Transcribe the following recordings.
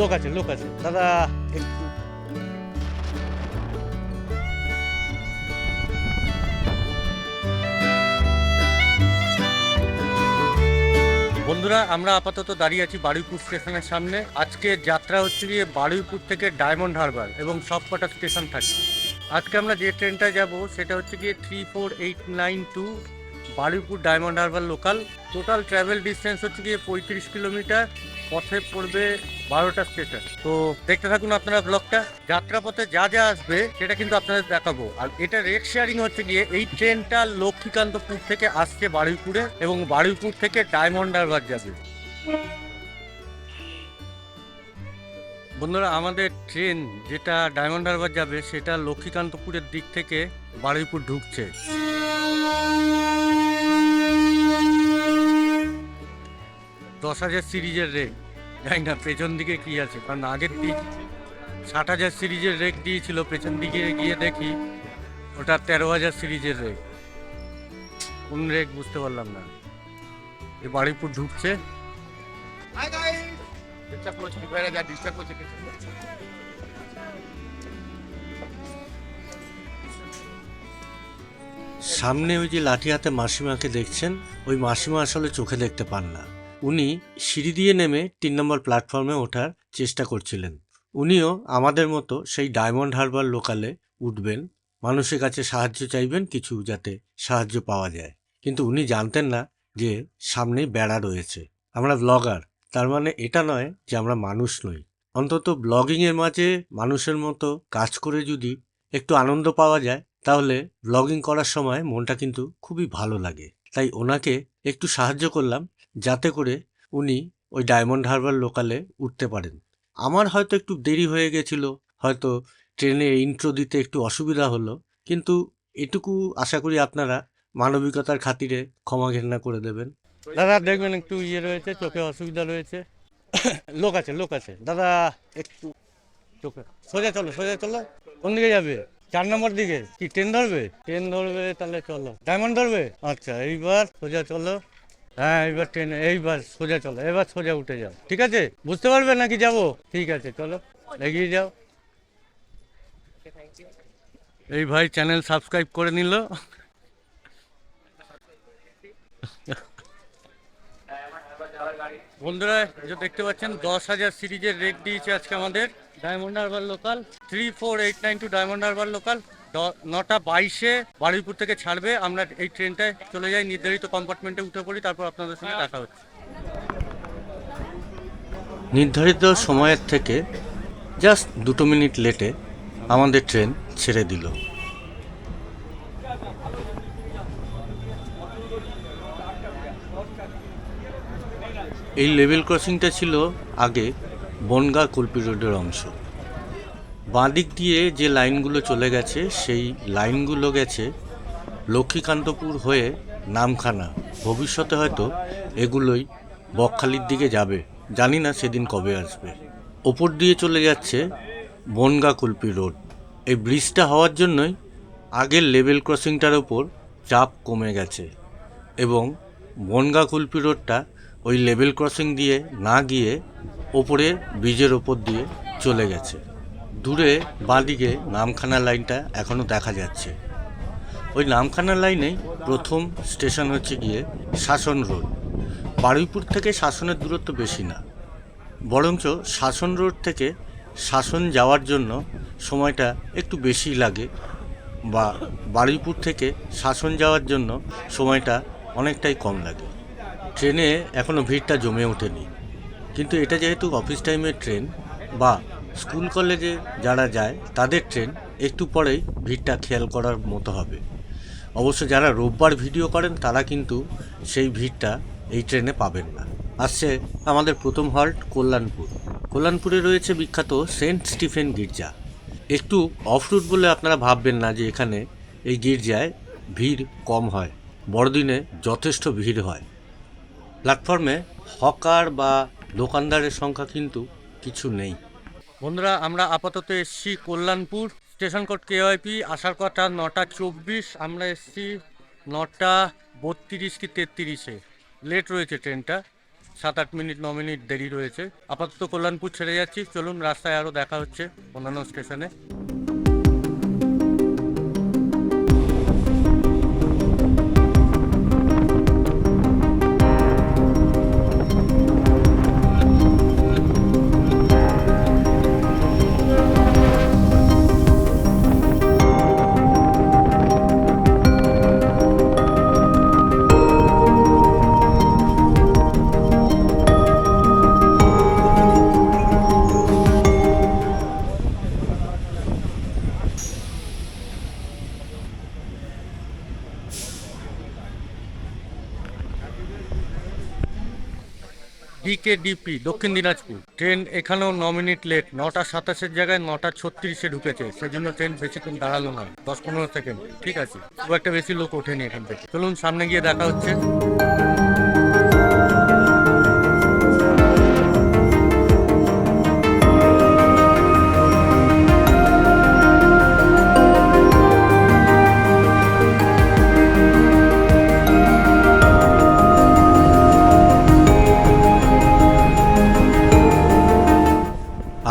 লোক আছে লোক আছে। দাদা একটু বন্ধুরা আমরা আপাতত দাঁড়িয়ে আছি বারুইপুর স্টেশনের সামনে। আজকে যাত্রা হচ্ছে গিয়ে বারুইপুর থেকে ডায়মন্ড হারবার এবং সবকটা স্টেশন থাকে আজকে আমরা যে ট্রেনটায় যাব সেটা হচ্ছে গিয়ে three four eight nine two Baruipur Diamond Harbour local. Total travel distance হচ্ছে গিয়ে পঁয়ত্রিশ কিলোমিটার। পথে পড়বে বারোটা স্টেশন তো দেখতে থাকুন আপনারা ব্লগটা যাত্রাপথে যা যা আসবে, সেটা কিন্তু আপনাদের দেখাবো। আর এটা রেট শেয়ারিং হচ্ছে গিয়ে এই ট্রেনটা লক্ষ্মীকান্তপুর থেকে আসছে বারুইপুরে এবং বারুইপুর থেকে ডায়মন্ড হারবার যাবে। বন্ধুরা, আমাদের ট্রেন যেটা ডায়মন্ড হারবার যাবে, সেটা লক্ষ্মীকান্তপুরের দিক থেকে বারুইপুর ঢুকছে। দশ হাজার সিরিজের রেক জানি না পেছন দিকে কি আছে কারণ আগের দিক ষাট হাজার সিরিজের রেক দিয়েছিল পেছন দিকে গিয়ে দেখি ওটা তেরো হাজার সিরিজের রেক কোন রেক বুঝতে পারলাম না। এ বাড়িপুর ঢুকছে। সামনে ওই যে লাঠি হাতে মাসিমাকে দেখছেন ওই মাসিমা আসলে চোখে দেখতে পান না। উনি সিঁড়ি দিয়ে নেমে তিন নম্বর প্ল্যাটফর্মে ওঠার চেষ্টা করছিলেন। উনিও আমাদের মতো সেই ডায়মন্ড হারবার লোকালে উঠবেন। মানুষের কাছে সাহায্য চাইবেন কিছু যাতে সাহায্য পাওয়া যায়। কিন্তু উনি জানতেন না যে সামনেই বেড়া রয়েছে। আমরা ব্লগার তার মানে এটা নয় যে আমরা মানুষ নই। অন্তত ব্লগিংয়ের মাঝে মানুষের মতো কাজ করে যদি একটু আনন্দ পাওয়া যায়, তাহলে ব্লগিং করার সময় মনটা কিন্তু খুবই ভালো লাগে। তাই ওনাকে একটু সাহায্য করলাম যাতে করে উনি ওই ডায়মন্ড হারবার লোকালে উঠতে পারেন। আমার হয়তো একটু দেরি হয়ে গেছিল, হয়তো ট্রেনে ইন্ট্রো দিতে একটু অসুবিধা হলো, কিন্তু এটুকু আশা করি আপনারা মানবিকতার খাতিরে ক্ষমা ঘেন্না করে দেবেন। দাদা, দেখবেন একটু ইয়ে রয়েছে, চোখে অসুবিধা রয়েছে। লোক আছে লোক আছে। দাদা, একটু চোখে। সোজা চলো সোজা চলো। কোন দিকে যাবে? চার নম্বর দিকে। কি, ট্রেন ধরবে? ট্রেন ধরবে, তাহলে চলো। ডায়মন্ড ধরবে? আচ্ছা এইবার সোজা চলো। হ্যাঁ এইবার ট্রেন, এইবার সোজা চলো, এবার সোজা উঠে যাও। ঠিক আছে? বুঝতে পারবে নাকি যাব? ঠিক আছে, চলো, এগিয়ে যাও। এই ভাই চ্যানেল সাবস্ক্রাইব করে নিল। বন্ধুরা যে দেখতে পাচ্ছেন, দশ হাজার সিরিজের রেট দিয়েছে আজকে আমাদের Diamond Harbour local three four eight nine two Diamond Harbour local নটা বাইশে বারুইপুর থেকে ছাড়বে। আমরা এই ট্রেনটায় চলে যাই, নির্ধারিত কম্পার্টমেন্টে উঠে পড়ি, তারপর আপনাদের সঙ্গে দেখা হচ্ছে। নির্ধারিত সময়ের থেকে জাস্ট দুটো মিনিট লেটে আমাদের ট্রেন ছেড়ে দিল। এই লেভেল ক্রসিংটা ছিল আগে বনগা কুলপি রোডের অংশ। বাঁদিক দিয়ে যে লাইনগুলো চলে গেছে, সেই লাইনগুলো গেছে লক্ষ্মীকান্তপুর হয়ে নামখানা। ভবিষ্যতে হয়তো এগুলোই বকখালির দিকে যাবে। জানি না সেদিন কবে আসবে। ওপর দিয়ে চলে যাচ্ছে বনগা কুলপি রোড। এই ব্রিজটা হওয়ার জন্যই আগের লেভেল ক্রসিংটার ওপর চাপ কমে গেছে এবং বনগা কুলপি রোডটা ওই লেভেল ক্রসিং দিয়ে না গিয়ে ওপরে ব্রিজের ওপর দিয়ে চলে গেছে। দূরে বাঁদিকে নামখানা লাইনটা এখনও দেখা যাচ্ছে। ওই নামখানা লাইনেই প্রথম স্টেশন হচ্ছে গিয়ে শাসন রোড। বারুইপুর থেকে শাসনের দূরত্ব বেশি না। বরঞ্চ শাসন রোড থেকে শাসন যাওয়ার জন্য সময়টা একটু বেশি লাগে বা বারুইপুর থেকে শাসন যাওয়ার জন্য সময়টা অনেকটাই কম লাগে। ট্রেনে এখনও ভিড়টা জমে ওঠেনি। কিন্তু এটা যেহেতু অফিস টাইমের ট্রেন বা স্কুল কলেজে যারা যায়, তাদের ট্রেন একটু পরেই ভিড়টা খেয়াল করার মতো হবে। অবশ্য যারা রোববার ভিডিও করেন, তারা কিন্তু সেই ভিড়টা এই ট্রেনে পাবেন না। আসছে আমাদের প্রথম হল্ট, কল্যাণপুর। কল্যাণপুরে রয়েছে বিখ্যাত সেন্ট স্টিফেন গির্জা। একটু অফ রুট বলে আপনারা ভাববেন না যে এখানে এই গির্জায় ভিড় কম হয়, বড়দিনে যথেষ্ট ভিড় হয়। প্ল্যাটফর্মে হকার বা দোকানদারের সংখ্যা কিন্তু কিছু নেই। বন্ধুরা, আমরা আপাতত এসছি কল্যাণপুর, স্টেশন কোড কেওয়াইপি আসার কথা নটা চব্বিশ, আমরা এসছি নটা বত্রিশ কি তেত্রিশে। লেট রয়েছে ট্রেনটা সাত আট মিনিট, ন মিনিট দেরি রয়েছে। আপাতত কল্যাণপুর ছেড়ে যাচ্ছি, চলুন রাস্তায় আরও দেখা হচ্ছে অন্যান্য স্টেশনে ডিকেডিপি দক্ষিণ দিনাজপুর। ট্রেন এখানেও ন মিনিট লেট, নটা সাতাশের জায়গায় নটা ছত্রিশে ঢুকেছে, সেজন্য ট্রেন বেশিক্ষণ দাঁড়াল না, দশ পনেরো সেকেন্ড, ঠিক আছে। খুব একটা বেশি লোক ওঠেনি এখান থেকে। চলুন সামনে গিয়ে দেখা হচ্ছে।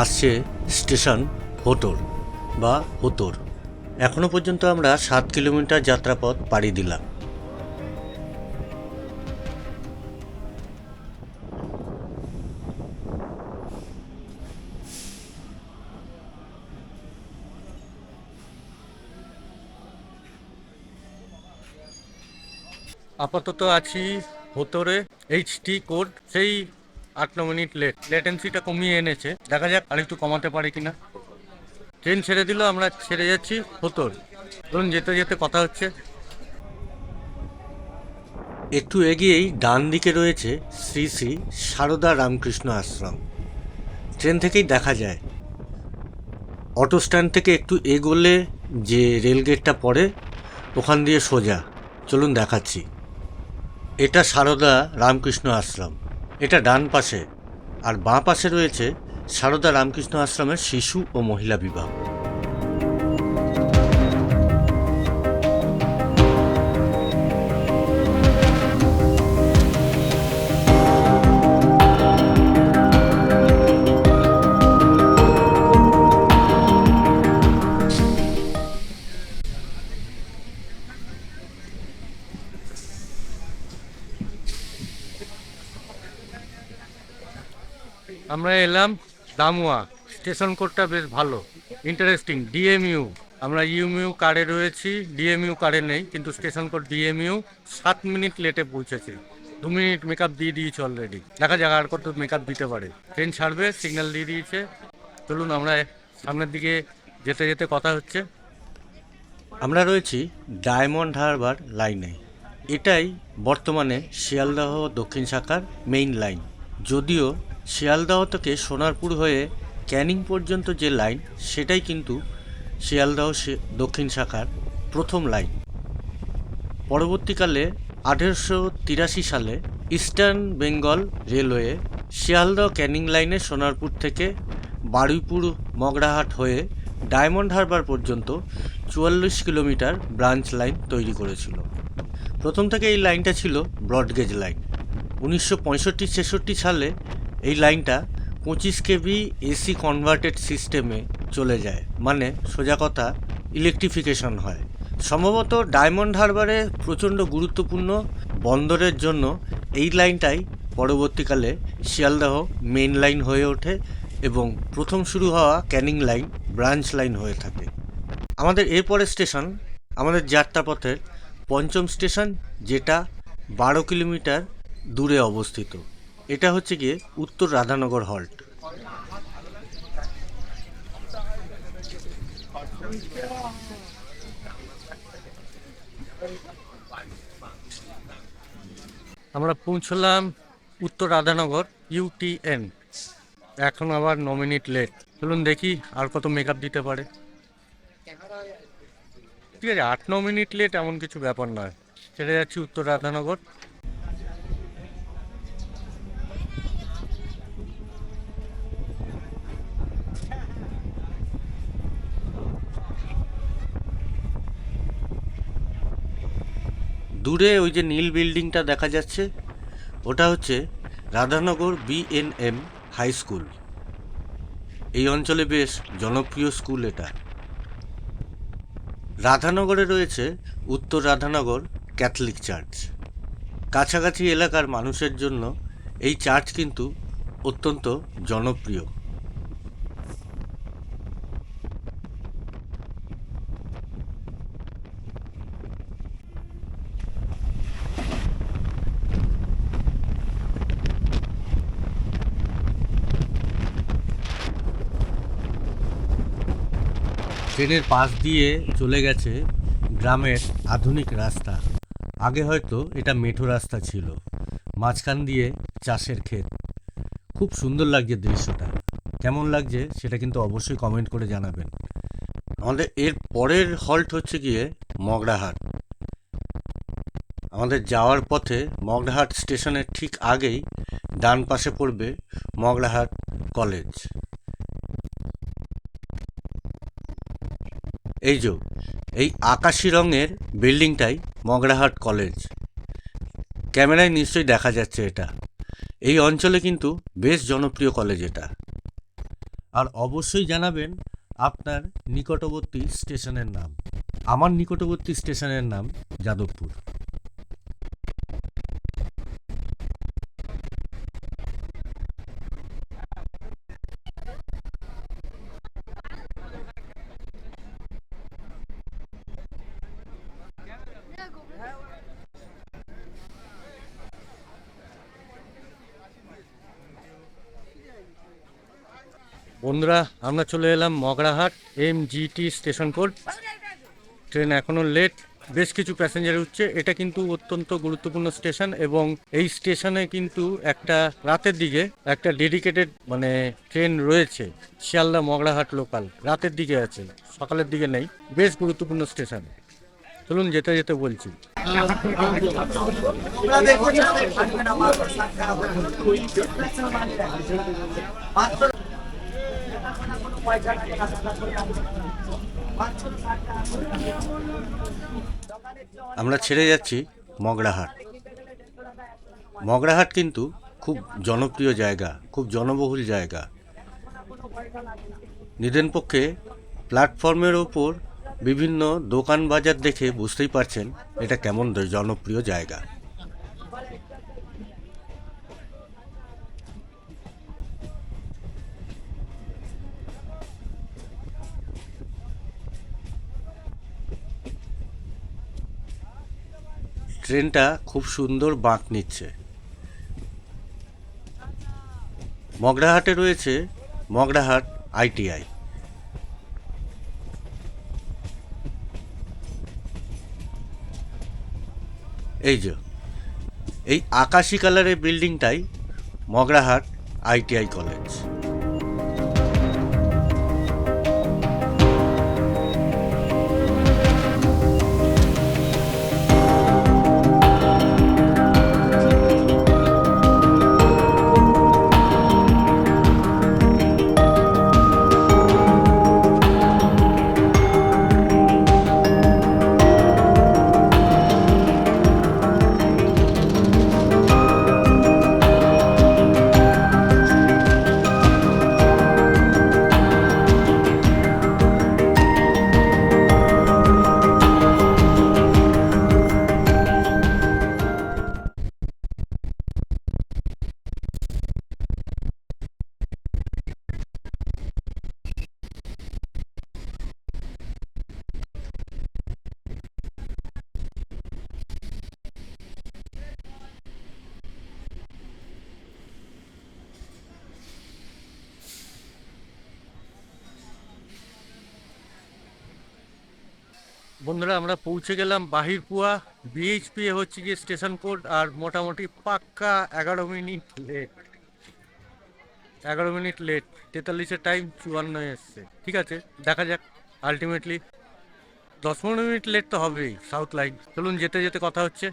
আসছে স্টেশন হোটর বা হোতর। এখনও পর্যন্ত আমরা সাত কিলোমিটার যাত্রাপথ পাড়ি দিলাম। আপাতত আছি হোতরে এইচটি কোড সেই আট ন মিনিট লেট লেটেন্সিটা কমিয়ে এনেছে। দেখা যাক আর একটু কমাতে পারে কিনা। ট্রেন ছেড়ে দিল, আমরা ছেড়ে যাচ্ছি হোতর ধরুন যেতে যেতে কথা হচ্ছে। একটু এগিয়েই ডান দিকে রয়েছে শ্রী শ্রী সারদা রামকৃষ্ণ আশ্রম। ট্রেন থেকেই দেখা যায়। অটো স্ট্যান্ড থেকে একটু এগোলে যে রেলগেটটা পড়ে, ওখান দিয়ে সোজা। চলুন দেখাচ্ছি। এটা সারদা রামকৃষ্ণ আশ্রম। এটা ডান পাশে। আর বাঁ পাশে রয়েছে সারদা রামকৃষ্ণ আশ্রমের শিশু ও মহিলা বিভাগ দামুয়া, স্টেশন কোডটা বেশ ভালো ইন্টারেস্টিং ডিএমইউ আমরা ইউমিউ কারে রয়েছি ডিএমইউ কারে নেই, কিন্তু স্টেশন কোড ডিএমইউ সাত মিনিট লেটে পৌঁছেছে। দু মিনিট মেকআপ দিয়ে দিয়েছে অলরেডি দেখা যাক আর কত মেকআপ দিতে পারে। ট্রেন ছাড়বে সিগন্যাল দিয়ে দিয়েছে। চলুন আমরা সামনের দিকে যেতে যেতে কথা হচ্ছে। আমরা রয়েছি ডায়মন্ড হারবার লাইনে এটাই বর্তমানে শিয়ালদহ দক্ষিণ শাখার মেইন লাইন যদিও শিয়ালদহ থেকে সোনারপুর হয়ে ক্যানিং পর্যন্ত যে লাইন, সেটাই কিন্তু শিয়ালদহ দক্ষিণ শাখার প্রথম লাইন। পরবর্তীকালে আঠেরোশো তিরাশি সালে Eastern Bengal railway Sealdah Canning line Sonarpur থেকে বারুইপুর মগরাহাট হয়ে ডায়মন্ড হারবার পর্যন্ত চুয়াল্লিশ কিলোমিটার ব্রাঞ্চ লাইন তৈরি করেছিল। প্রথম থেকে এই লাইনটা ছিল ব্রডগেজ লাইন। উনিশশো পঁয়ষট্টি ছেষট্টি সালে এই লাইনটা পঁচিশ কেবি এসি কনভার্টেড সিস্টেমে চলে যায়। মানে সোজা কথা ইলেকট্রিফিকেশন হয়। সম্ভবত ডায়মন্ড হারবারে প্রচণ্ড গুরুত্বপূর্ণ বন্দরের জন্য এই লাইনটাই পরবর্তীকালে শিয়ালদাহ মেন লাইন হয়ে ওঠে এবং প্রথম শুরু হওয়া ক্যানিং লাইন ব্রাঞ্চ লাইন হয়ে থাকে। আমাদের এরপরের স্টেশন আমাদের যাত্রাপথের পঞ্চম স্টেশন যেটা বারো কিলোমিটার দূরে অবস্থিত। এটা হচ্ছে গিয়ে উত্তর রাধানগর হল্ট। আমরা পৌঁছলাম উত্তর রাধানগর ইউটিএন এখন আবার ন মিনিট লেট চলুন দেখি আর কত মেকআপ দিতে পারে। ঠিক আছে, আট, ন মিনিট লেট এমন কিছু ব্যাপার নয়। ছেড়ে যাচ্ছি উত্তর রাধানগর। দূরে ওই যে নীল বিল্ডিংটা দেখা যাচ্ছে, ওটা হচ্ছে রাধানগর বিএনএম হাই স্কুল। এই অঞ্চলে বেশ জনপ্রিয় স্কুল এটা। রাধানগরে রয়েছে উত্তর রাধানগর ক্যাথলিক চার্চ। কাছাকাছি এলাকার মানুষের জন্য এই চার্চ কিন্তু অত্যন্ত জনপ্রিয়। ট্রেনের পাশ দিয়ে চলে গেছে গ্রামের আধুনিক রাস্তা। আগে হয়তো এটা মেঠো রাস্তা ছিল, মাঝখান দিয়ে চাষের ক্ষেত। খুব সুন্দর লাগছে দৃশ্যটা। কেমন লাগছে সেটা কিন্তু অবশ্যই কমেন্ট করে জানাবেন। আমাদের এর পরের হল্ট হচ্ছে গিয়ে মগরাহাট। আমাদের যাওয়ার পথে মগরাহাট স্টেশনের ঠিক আগেই ডান পাশে পড়বে মগরাহাট কলেজ। এই যে, এই আকাশি রঙের বিল্ডিংটাই মগরাহাট কলেজ। ক্যামেরায় নিশ্চয়ই দেখা যাচ্ছে এটা। এই অঞ্চলে কিন্তু বেশ জনপ্রিয় কলেজ এটা। আর অবশ্যই জানাবেন আপনার নিকটবর্তী স্টেশনের নাম। আমার নিকটবর্তী স্টেশনের নাম যাদবপুর। বন্ধুরা, আমরা চলে এলাম Magrahat M GT station code. Train এখনও লেট বেশ কিছু প্যাসেঞ্জার উঠছে। এটা কিন্তু অত্যন্ত গুরুত্বপূর্ণ স্টেশন এবং এই স্টেশনে কিন্তু একটা রাতের দিকে একটা ডেডিকেটেড মানে ট্রেন রয়েছে, শিয়ালদা মগরাহাট লোকাল রাতের দিকে আছে, সকালের দিকে নেই, বেশ গুরুত্বপূর্ণ স্টেশন। চলুন যেতে যেতে বলছি। আমরা ছেড়ে যাচ্ছি মগরাহাট। মগরাহাট কিন্তু খুব জনপ্রিয় জায়গা, খুব জনবহুল জায়গা। নিদেন পক্ষে প্ল্যাটফর্মের ওপর বিভিন্ন দোকান বাজার দেখে বুঝতেই পারছেন এটা কেমন জনপ্রিয় জায়গা। ট্রেনটা খুব সুন্দর বাঁক নিচ্ছে। মগরাহাটে রয়েছে মগরাহাট আইটিআই। এই যে, এই আকাশি কালারের বিল্ডিংটাই মগরাহাট আইটিআই কলেজ। বন্ধুরা, আমরা পৌঁছে গেলাম বাহিরপুয়া বিএইচপি হচ্ছে গিয়ে স্টেশন কোড, আর মোটামুটি পাক্কা এগারো মিনিট লেট এগারো মিনিট লেট তেতাল্লিশের টাইম চুয়ান্ন এসছে। ঠিক আছে, দেখা যাক আলটিমেটলি দশ পনেরো মিনিট লেট তো হবেই সাউথ লাইন চলুন যেতে যেতে কথা হচ্ছে।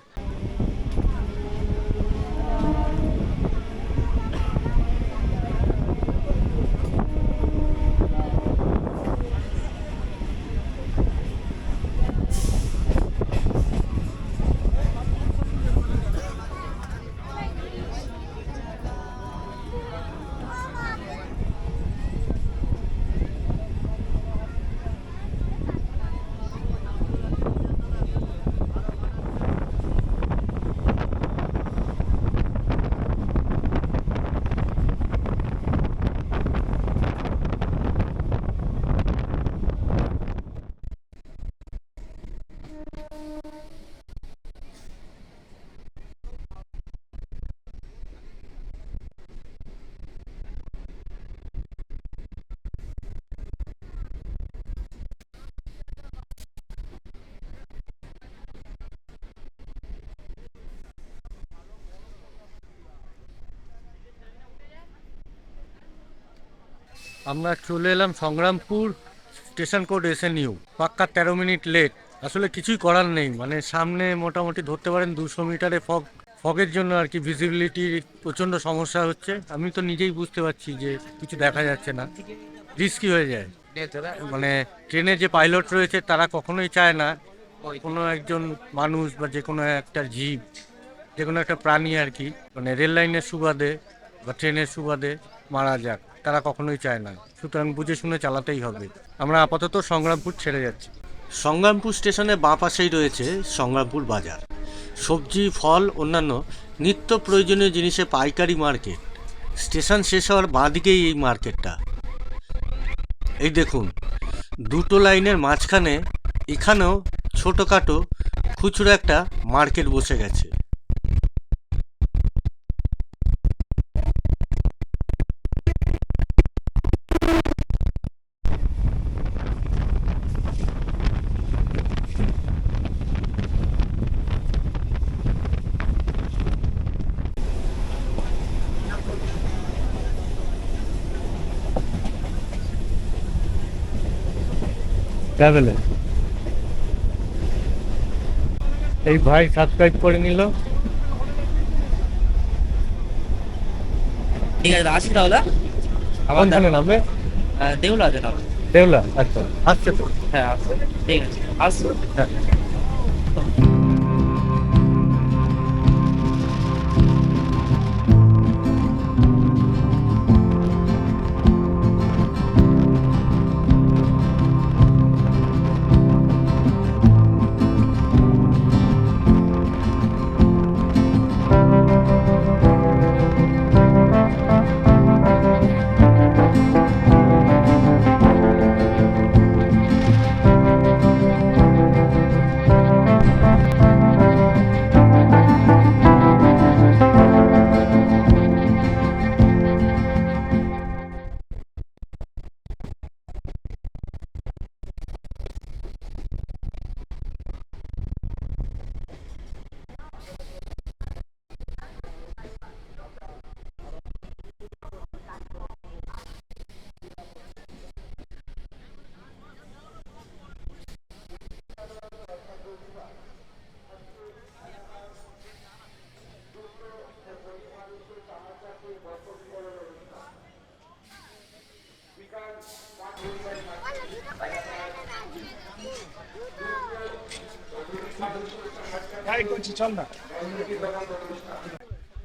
আমরা চলে এলাম সংগ্রামপুর স্টেশন কোড এসে নিউ পাক্কা তেরো মিনিট লেট আসলে কিছুই করার নেই। মানে সামনে মোটামুটি ধরতে পারেন দুশো মিটারে ফগ ফগের জন্য আর কি ভিজিবিলিটির প্রচণ্ড সমস্যা হচ্ছে। আমি তো নিজেই বুঝতে পারছি যে কিছু দেখা যাচ্ছে না। রিস্কি হয়ে যায়। মানে ট্রেনে যে পাইলট রয়েছে তারা কখনোই চায় না কোনো একজন মানুষ বা যে কোনো একটা জীব, যে কোনো একটা প্রাণী আর কি। মানে রেল লাইনের সুবাদে বা ট্রেনের সুবাদে মারা যাক। তারা কখনোই চায় না। সুতরাং বুঝে শুনে চালাতেই হবে। আমরা আপাতত সংগ্রামপুর ছেড়ে যাচ্ছি। সংগ্রামপুর স্টেশনে বাঁ পাশেই রয়েছে সংগ্রামপুর বাজার। সবজি, ফল, অন্যান্য নিত্য প্রয়োজনীয় জিনিসে পাইকারি মার্কেট। স্টেশন শেষ হওয়ার বাঁ দিকেই এই মার্কেটটা। এই দেখুন, দুটো লাইনের মাঝখানে এখানেও ছোটোখাটো খুচরো একটা মার্কেট বসে গেছে। ট্রাভেলে এই ভাই সাবস্ক্রাইব করে নিল। ঠিক আছে আসি তাহলে আমার কোনখানে নামবে? দেখা- দেউলা আছে তাহলে। দেউলা আচ্ছা। আসছে তো। হ্যাঁ আসো ঠিক আছে আসো হ্যাঁ।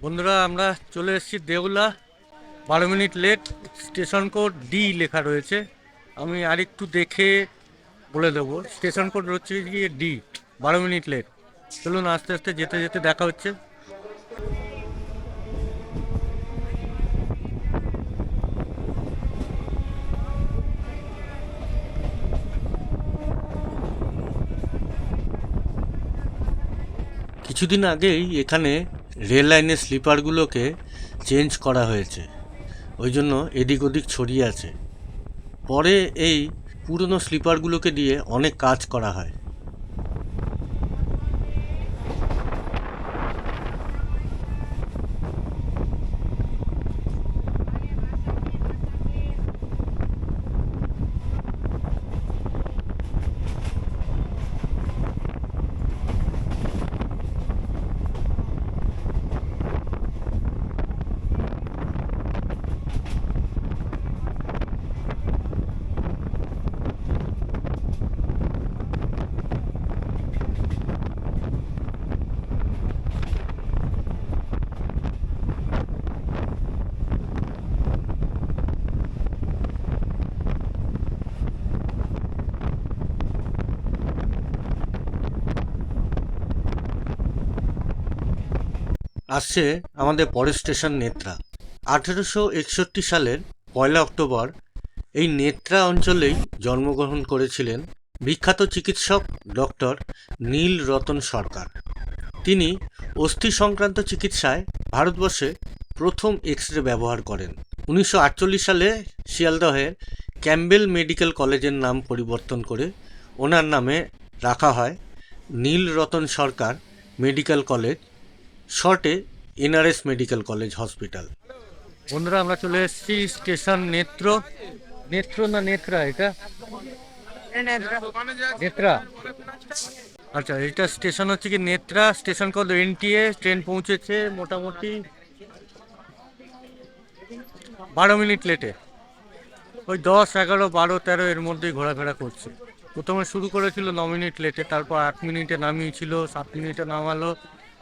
বন্ধুরা, আমরা চলে এসেছি দেউলা, বারো minute late station code D লেখা রয়েছে। আমি আরেকটু দেখে বলে দেবো। স্টেশন কোড হচ্ছে গিয়ে ডি বারো মিনিট লেট চলুন আস্তে আস্তে যেতে যেতে দেখা হচ্ছে। কিছুদিন আগেই এখানে রেল লাইনের স্লিপারগুলোকে চেঞ্জ করা হয়েছে। ওই জন্য এদিক ওদিক ছড়িয়ে আছে। পরে এই পুরনো স্লিপারগুলোকে দিয়ে অনেক কাজ করা হয়। আসছে আমাদের পরের স্টেশন নেত্রা। আঠেরোশো একষট্টি সালের পয়লা অক্টোবর এই নেত্রা অঞ্চলেই জন্মগ্রহণ করেছিলেন বিখ্যাত চিকিৎসক ডক্টর নীল রতন সরকার। তিনি অস্থি সংক্রান্ত চিকিৎসায় ভারতবর্ষে প্রথম এক্স রে ব্যবহার করেন। উনিশশো আটচল্লিশ সালে শিয়ালদহের ক্যাম্বেল মেডিকেল কলেজের নাম পরিবর্তন করে ওনার নামে রাখা হয় নীল রতন সরকার মেডিকেল কলেজ। শর্টে এনআরএস মেডিকেল কলেজ হসপিটাল। বন্ধুরা, আমরা চলে এসেছি স্টেশন নেত্র। নেত্র না নেত্রা এটা? নেত্রা। আচ্ছা এটা স্টেশন হচ্ছে কি নেত্রা? স্টেশন কল এনটিএ, ট্রেন পৌঁছেছে মোটামুটি। বারো মিনিট লেটে। ওই দশ, এগারো, বারো, তেরো এর মধ্যেই ঘোরাফেরা করছে। প্রথমে শুরু করেছিল ন মিনিট লেটে, তারপর আট মিনিটে নামিয়েছিল, সাত মিনিটে নামালো।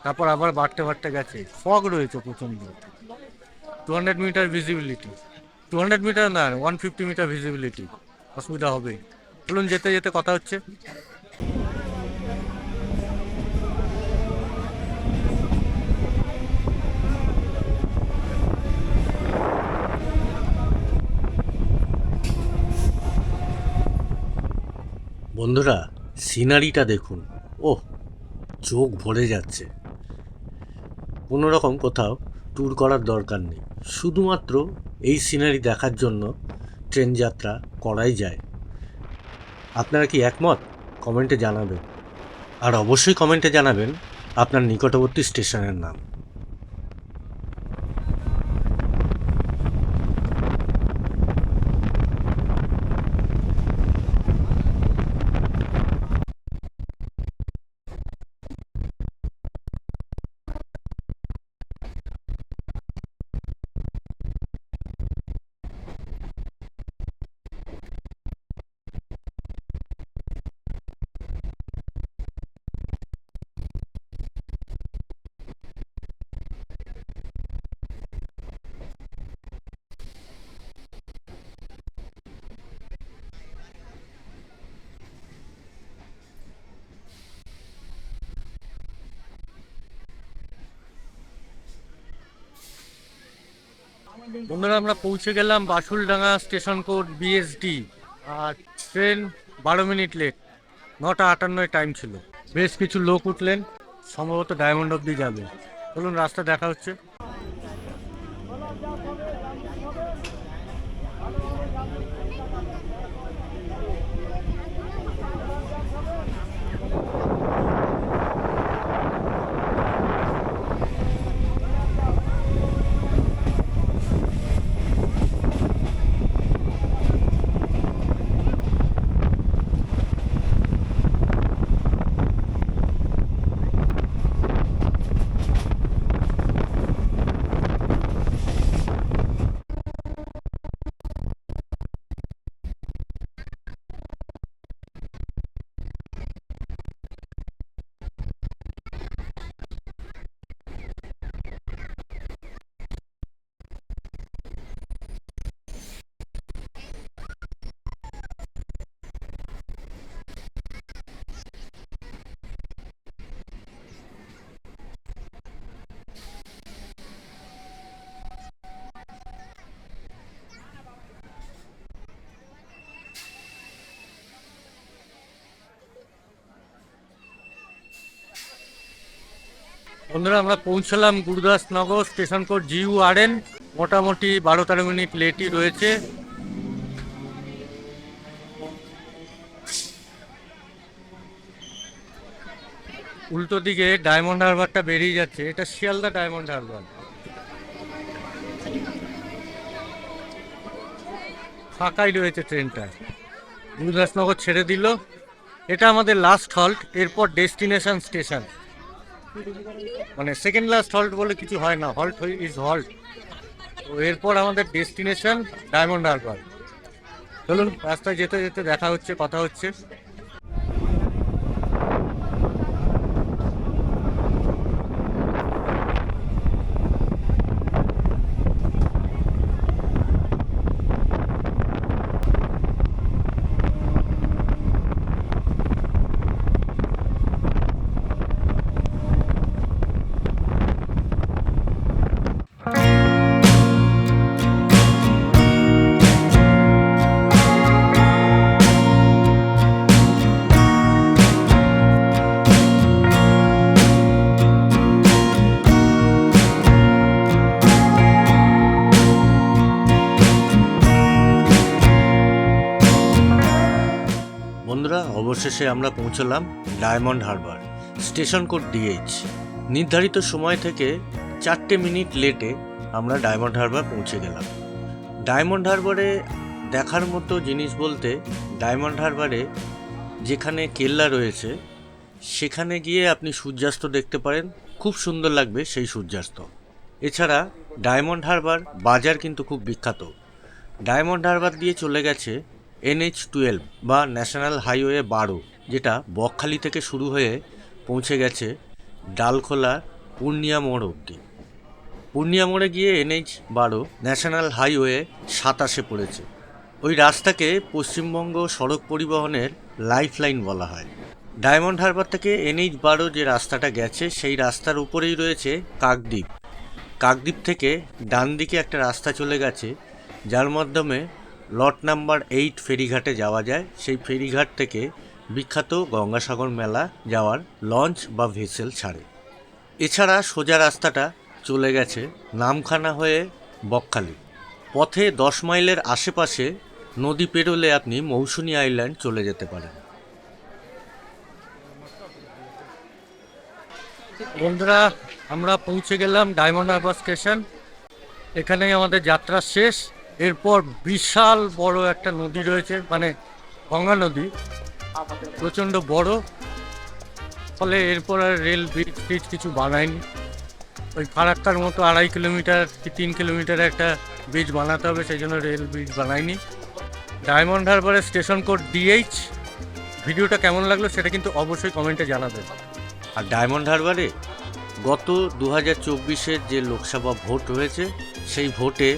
তারপর আবার বাড়তে বাড়তে গেছে। ফগ রয়েছে প্রচণ্ড। Two hundred metre visibility two hundred metre না ওয়ান ফিফটি মিটার ভিজিবিলিটি অসুবিধা হবে। চলুন যেতে যেতে কথা হচ্ছে। বন্ধুরা সিনারিটা দেখুন। ওহ, চোখ ভরে যাচ্ছে। কোনো রকম কোথাও ট্যুর করার দরকার নেই। শুধুমাত্র এই সিনারি দেখার জন্য ট্রেন যাত্রা করাই যায়। আপনারা কি একমত? কমেন্টে জানাবেন। আর অবশ্যই কমেন্টে জানাবেন আপনার নিকটবর্তী স্টেশনের নাম। বন্ধুরা, আমরা পৌঁছে গেলাম বাসুলডাঙ্গা স্টেশন কোড বিএসডি আর ট্রেন বারো মিনিট লেট নটা আটান্নয় টাইম ছিল। বেশ কিছু লোক উঠলেন, সম্ভবত ডায়মন্ড অব্দি যাবে। বলুন রাস্তা দেখা হচ্ছে। বন্ধুরা, আমরা পৌঁছলাম Gurudasnagar station code G U R N মোটামুটি বারো তেরো মিনিট লেটই রয়েছে। উল্টো দিকে ডায়মন্ড হারবারটা বেরিয়ে যাচ্ছে। এটা শিয়ালদা ডায়মন্ড হারবার। ফাঁকাই রয়েছে ট্রেনটা। গুরুদাসনগর ছেড়ে দিল। এটা আমাদের লাস্ট হল্ট এরপর ডেস্টিনেশন স্টেশন মানে সেকেন্ড লাস্ট হল্ট বলে কিছু হয় না হল্ট ইজ হল্ট তো এরপর আমাদের ডেস্টিনেশন ডায়মন্ড হারবার চলুন, রাস্তায় যেতে যেতে দেখা হচ্ছে, কথা হচ্ছে। অবশেষে আমরা পৌঁছলাম Diamond Harbour, station code DH নির্ধারিত সময় থেকে চারটে মিনিট লেটে আমরা ডায়মন্ড হারবার পৌঁছে গেলাম। ডায়মন্ড হারবারে দেখার মতো জিনিস বলতে ডায়মন্ড হারবারে যেখানে কেল্লা রয়েছে, সেখানে গিয়ে আপনি সূর্যাস্ত দেখতে পারেন। খুব সুন্দর লাগবে সেই সূর্যাস্ত। এছাড়া ডায়মন্ড হারবার বাজার কিন্তু খুব বিখ্যাত। ডায়মন্ড হারবার দিয়ে চলে গেছে এনএইচ টুয়েলভ বা ন্যাশনাল হাইওয়ে বারো, যেটা বকখালি থেকে শুরু হয়ে পৌঁছে গেছে ডালখোলা পূর্ণিয়া মোড় অবধি। পূর্ণিয়া মোড়ে গিয়ে এনএইচ বারো, ন্যাশনাল হাইওয়ে সাতাশে পড়েছে। ওই রাস্তাকে পশ্চিমবঙ্গ সড়ক পরিবহনের লাইফ লাইন বলা হয়। ডায়মন্ড হারবার থেকে এনএইচ বারো যে রাস্তাটা গেছে, সেই রাস্তার উপরেই রয়েছে কাকদ্বীপ। কাকদ্বীপ থেকে ডান দিকে একটা রাস্তা চলে গেছে, যার মাধ্যমে লট নাম্বার এইট ফেরিঘাটে যাওয়া যায়। সেই ফেরিঘাট থেকে বিখ্যাত গঙ্গাসাগর মেলা যাওয়ার লঞ্চ বা ভেসেল ছাড়ে। এছাড়া সোজা রাস্তাটা চলে গেছে নামখানা হয়ে বকখালি। পথে দশ মাইলের আশেপাশে নদী পেরোলে আপনি মৌসুনী আইল্যান্ড চলে যেতে পারেন। বন্ধুরা, আমরা পৌঁছে গেলাম ডায়মন্ড হারবার স্টেশন। এখানেই আমাদের যাত্রা শেষ। এরপর বিশাল বড় একটা নদী রয়েছে মানে গঙ্গা নদী। প্রচণ্ড বড়। ফলে এরপর আর রেল ব্রিজ ট্রিজ কিছু বানায়নি। ওই ফারাক্কার মতো আড়াই কিলোমিটার কি তিন কিলোমিটার একটা ব্রিজ বানাতে হবে, সেই জন্য রেল ব্রিজ বানায়নি। ডায়মন্ড হারবারের স্টেশন কোড ডিএইচ ভিডিওটা কেমন লাগল সেটা কিন্তু অবশ্যই কমেন্টে জানাবেন। আর ডায়মন্ড হারবারে গত দু হাজার যে লোকসভা ভোট হয়েছে সেই ভোটে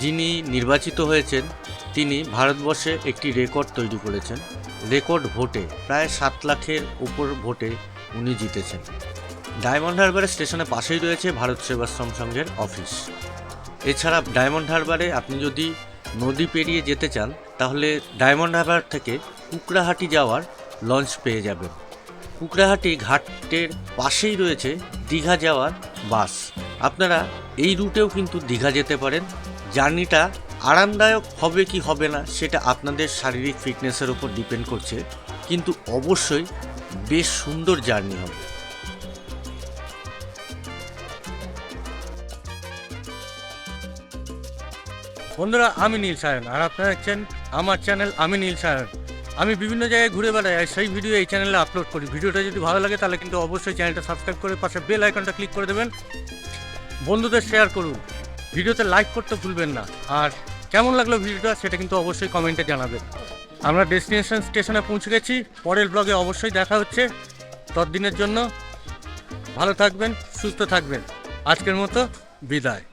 যিনি নির্বাচিত হয়েছেন, তিনি ভারতবর্ষে একটি রেকর্ড তৈরি করেছেন, রেকর্ড ভোটে, প্রায় সাত লাখের উপর ভোটে উনি জিতেছেন। ডায়মন্ড হারবারের স্টেশনের পাশেই রয়েছে ভারত সেবাশ্রম সংঘের অফিস। এছাড়া ডায়মন্ড হারবারে আপনি যদি নদী পেরিয়ে যেতে চান, তাহলে ডায়মন্ড হারবার থেকে কুকড়াহাটি যাওয়ার লঞ্চ পেয়ে যাবেন। কুকড়াহাটি ঘাটের পাশেই রয়েছে দীঘা যাওয়ার বাস। আপনারা এই রুটেও কিন্তু দীঘা যেতে পারেন। জার্নিটা আরামদায়ক হবে কি হবে না সেটা আপনাদের শারীরিক ফিটনেসের উপর ডিপেন্ড করছে, কিন্তু অবশ্যই বেশ সুন্দর জার্নি হবে। বন্ধুরা, আমি নীল সায়ন, আর আপনারা দেখছেন আমার চ্যানেল আমি নীল সায়ন। আমি বিভিন্ন জায়গায় ঘুরে বেড়াই, আর সেই ভিডিও এই চ্যানেলে আপলোড করি। ভিডিওটা যদি ভালো লাগে, তাহলে কিন্তু অবশ্যই চ্যানেলটা সাবস্ক্রাইব করে পাশে বেল আইকনটা ক্লিক করে দেবেন। বন্ধুদের শেয়ার করুন। ভিডিওতে লাইক করতে ভুলবেন না। আর কেমন লাগল ভিডিওটা সেটা কিন্তু অবশ্যই কমেন্টে জানাবেন। আমরা ডেস্টিনেশন স্টেশনে পৌঁছে গেছি। পরের ব্লগে অবশ্যই দেখা হচ্ছে। ততদিনের জন্য ভালো থাকবেন, সুস্থ থাকবেন। আজকের মতো বিদায়।